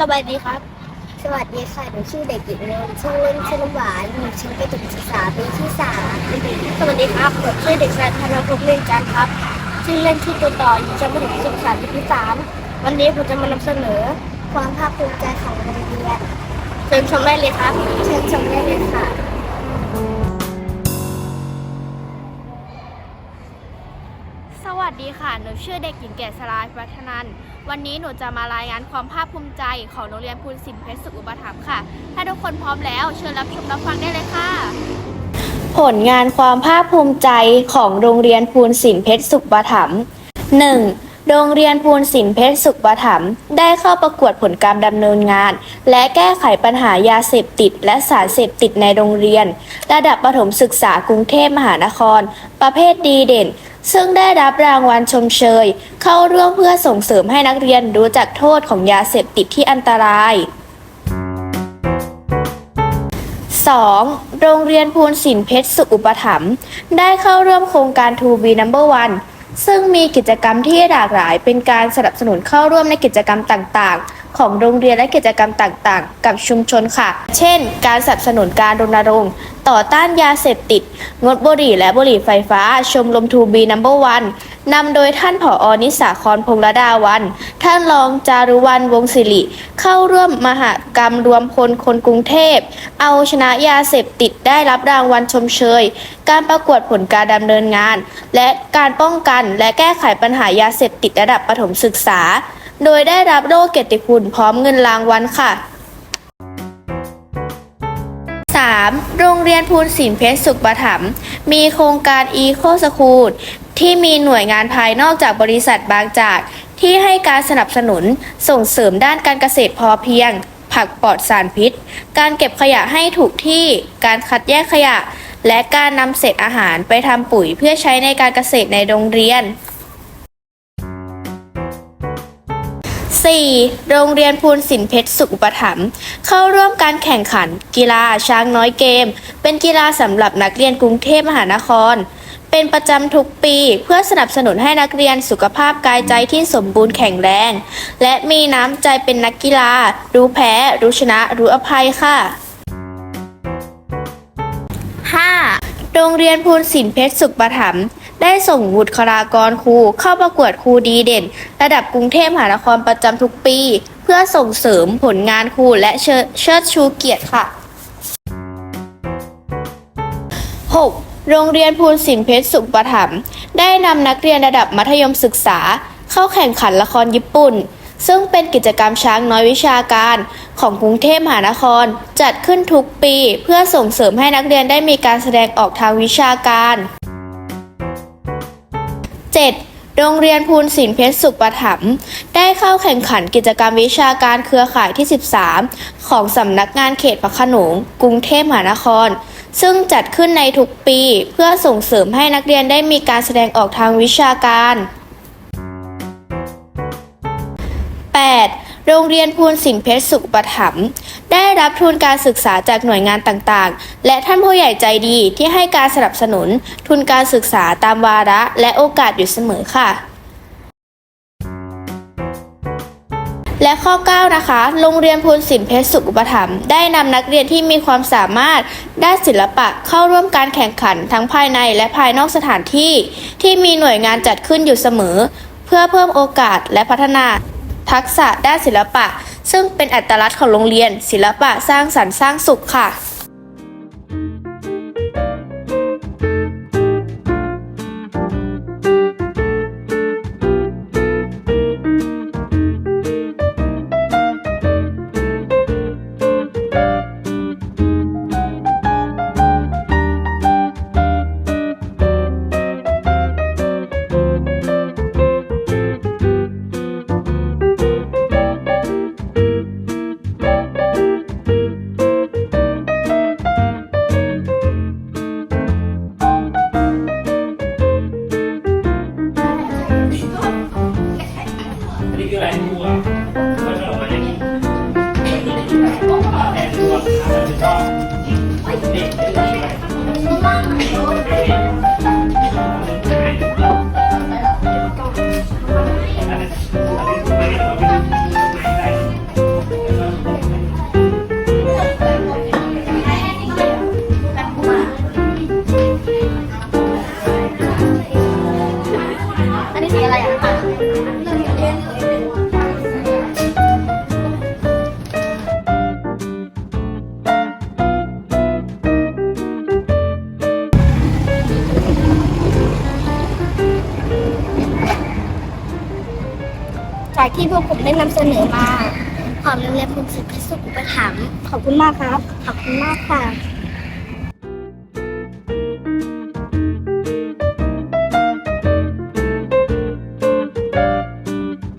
สวัสดีครับ สวัสดีค่ะ หนูชื่อเด็กหญิงนนท์ชื่อเล่นชื่อน้ำหวานหนูชั้นประถมศึกษาปีที่สามสวัสดีครับผมชื่อเด็กชายธนภพเล่นจันทร์ครับ ชื่อเล่นชื่อตัวต่ออยู่ชั้นประถมศึกษาปีที่สามวันนี้ผมจะมานำเสนอ ความภาคภูมิใจของโรงเรียนเชิญชมได้เลยครับ เชิญชมได้เลยค่ะ ดีค่ะ หนูชื่อเด็กหญิงเกษราวัฒนัน วันนี้หนูจะมารายงานความภาคภูมิใจของโรงเรียนพูนสินเพชรสุขอุปถัมภ์ค่ะ ถ้าทุกคนพร้อมแล้ว เชิญรับชมรับฟังได้เลยค่ะ ผลงานความภาคภูมิใจของโรงเรียนพูนสินเพชรสุขปถัมภ์ 1. โรงเรียนภูนศิลป์เพชรสุขปถัมภ์ได้เข้าประกวดผลการดำเนินงาน และแก้ไขปัญหายาเสพติด และสารเสพติดในโรงเรียน ระดับประถมศึกษากรุงเทพมหานคร ประเภทดีเด่น ซึ่งได้รับรางวัลชมเชย เข้าร่วมเพื่อส่งเสริมให้นักเรียนรู้จักโทษของยาเสพติดที่อันตราย 2. โรงเรียนภูนศิลป์เพชรสุขอุปถัมภ์ได้เข้าร่วมโครงการ To Be Number One ซึ่งมีกิจกรรมที่หลากหลายเป็นการสนับสนุนเข้าร่วมในกิจกรรมต่างๆ ของโรงเรียนและกิจกรรมต่างๆ กับชุมชนค่ะ เช่น การสนับสนุนการรณรงค์ ต่อต้านยาเสพติด งดบุหรี่และบุหรี่ไฟฟ้า ชมรม To Be Number One นนำโดยท่านผออนิสาครพงษ์ระดาวัน ท่านรองจารุวรรณวงศ์ศิริ เข้าร่วมมหกรรมรวมพลคนกรุงเทพ เอาชนะยาเสพติดได้รับรางวัลชมเชย การประกวดผลการดำเนินงาน และการป้องกันและแก้ไขปัญหายาเสพติดระดับประถมศึกษา โดยได้รับโล่เกียรติคุณพร้อมเงินรางวัลค่ะ 3. โรงเรียนภูนศิลป์เพชรสุขปถัมมีโครงการ Eco School ที่มีหน่วยงานภายนอกจากบริษัทบางจาก ที่ให้การสนับสนุนส่งเสริมด้านการเกษตรพอเพียง ผักปลอดสารพิษ การเก็บขยะให้ถูกที่ การคัดแยกขยะ และการนำเศษอาหารไปทำปุ๋ยเพื่อใช้ในการเกษตรในโรงเรียน 4. โรงเรียนภูนสินเพชรสุขอุปถัมภ์เข้าร่วมการแข่งขัน กีฬาช้างน้อยเกม เป็นกีฬาสำหรับนักเรียนกรุงเทพมหานคร เป็นประจำทุกปีเพื่อสนับสนุนให้นักเรียนสุขภาพกายใจที่สมบูรณ์แข็งแรง และมีน้ำใจเป็นนักกีฬา รู้แพ้ รู้ชนะ รู้อภัยค่ะ โรงเรียนภูนศิลป์เพชรสุขประถมได้ส่งบุคลากรครูเข้าประกวดครูดีเด่น ระดับกรุงเทพมหานครประจำทุกปี เพื่อส่งเสริมผลงานครูและเชิดชูเกียรติค่ะ 6. โรงเรียนภูนศิลป์เพชรสุขประถมได้นำนักเรียนระดับมัธยมศึกษา เข้าแข่งขันละครญี่ปุ่น ซึ่งเป็นกิจกรรมช้างน้อยวิชาการของกรุงเทพมหานคร จัดขึ้นทุกปีเพื่อส่งเสริมให้นักเรียนได้มีการแสดงออกทางวิชาการ 7. โรงเรียนภูนศิลป์เพชรสุขปถัมภ์ได้เข้าแข่งขันกิจกรรมวิชาการเครือข่ายที่ 13 ของสำนักงานเขตพระขนงกรุงเทพมหานคร ซึ่งจัดขึ้นในทุกปีเพื่อส่งเสริมให้นักเรียนได้มีการแสดงออกทางวิชาการ โรงเรียนภูนศิลป์เพชรสุขปถัมได้รับทุนการศึกษาจากหน่วยงานต่างๆ และท่านผู้ใหญ่ใจดีที่ให้การสนับสนุน ทุนการศึกษาตามวาระและโอกาสอยู่เสมอค่ะ และข้อ 9 นะคะ โรงเรียนพูนศิลป์เพชรสุขอุปถัมภ์ได้นำนักเรียนที่มีความสามารถด้านศิลปะเข้าร่วมการแข่งขันทั้งภายในและภายนอกสถานที่ ที่มีหน่วยงานจัดขึ้นอยู่เสมอ เพื่อเพิ่มโอกาสและพัฒนา ทักษะด้านศิลปะ ซึ่งเป็นอัตลักษณ์ของโรงเรียน ศิลปะสร้างสรรค์สร้างสุขค่ะ จากที่พวกผมได้นำเสนอมา ขอมโรงเรียนภูมิสิทธิพิสุขอุปถัมภ์ขอบคุณมากครับ ขอบคุณมากค่ะ